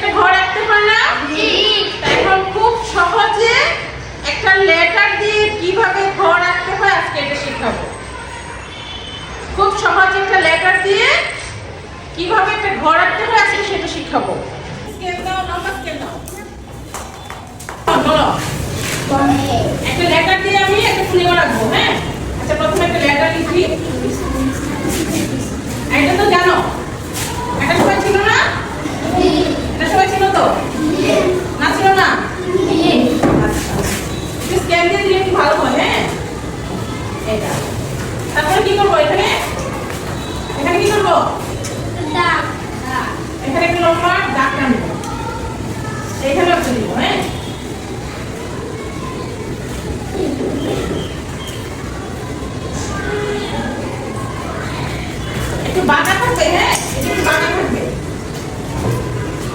একটা ঘর আঁকতে পারলাম? এখন খুব সহজে একটা লেটার দিয়ে কীভাবে ঘর আঁকতে হয় আজকে এটা শেখাবো। খুব সহজে একটা লেটার দিয়ে কীভাবে একটা ঘর আঁকতে হয় আজকে সেটা শিখাবো। স্কেল দাও লম্বা স্কেল দাও। বলো। একটা লেটার দিয়ে আমি একটা ফুলিও রাখব হ্যাঁ? আচ্ছা প্রথমে একটা লেটার লিখি এটা তো জানো একটা সময় ছিল না এটা সময় ছিল তো না ছিল না আচ্ছা স্ক্যান দিয়ে দিলে একটু ভালো হয় হ্যাঁ এটা তারপরে কি করব এখানে এখানে কি করব এখানে একটা লম্বা দাগ টানবো এখানে একটা দিব হ্যাঁ একটু বাঁকা থাকবে হ্যাঁ? একটু বাঁকা থাকবে।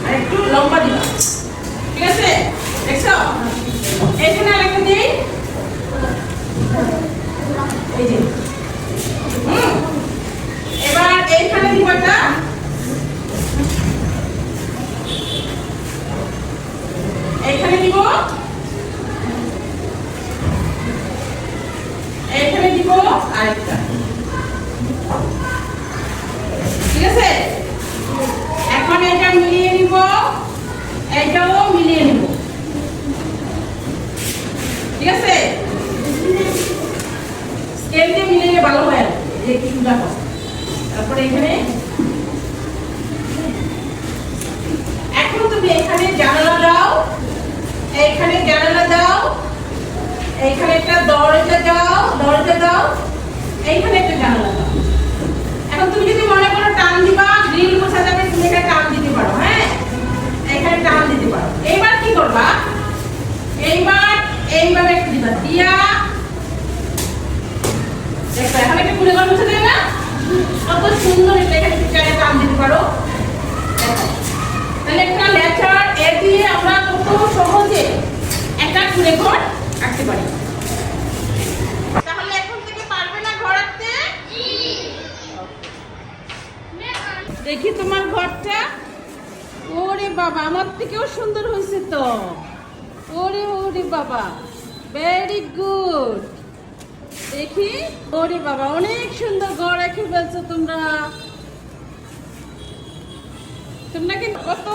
আর একটু লম্বা দিবা। ঠিক আছে? দেখছ? এখানে আরেকটা দিই। এই যে। এবার এইখানে দিব একটা। এইখানে দিব। এইখানে দিব আরেকটা। ঠিক আছে? এখন এটা মিলিয়ে নিব। এটাও মিলিয়ে নিব। ঠিক আছে? স্কেল দিয়ে ভালো হয় এখন তুমি এখানে জানালা দাও। এইখানে জানালা দাও। এইখানে একটা দরজা দাও। দরজা দাও। এইখানে একটা জানালা দাও। এখন তুমি যদি মনে করো টান দিবা গ্রিল মোছা যাবে তুমি এখানে টান দিতে পারো হ্যাঁ এখানে টান দিতে পারো এইবার কি করবা এইবার দিয়া দেখো, এখন কত সুন্দর টান দিতে পারো। তাহলে একটা লেচার এ দিয়ে আমরা কত সহজে একটা ঘর আঁকতে পারি। এখন থেকে ঘর দেখি তোমার ঘরটা। ওরে বাবা, আমার থেকেও সুন্দর হয়েছে তো। ওরে ওরে বাবা। ভেরি গুড দেখি ওরে বাবা, অনেক সুন্দর ঘর রেখে ফেলছো তোমরা। তোমরা কিন্তু কত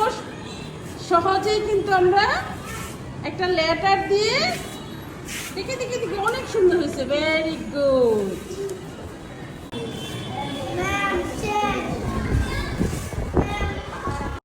সহজেই কিন্তু আমরা একটা লেটার দিয়ে দেখে দেখে দেখে, অনেক সুন্দর হয়েছে। Very good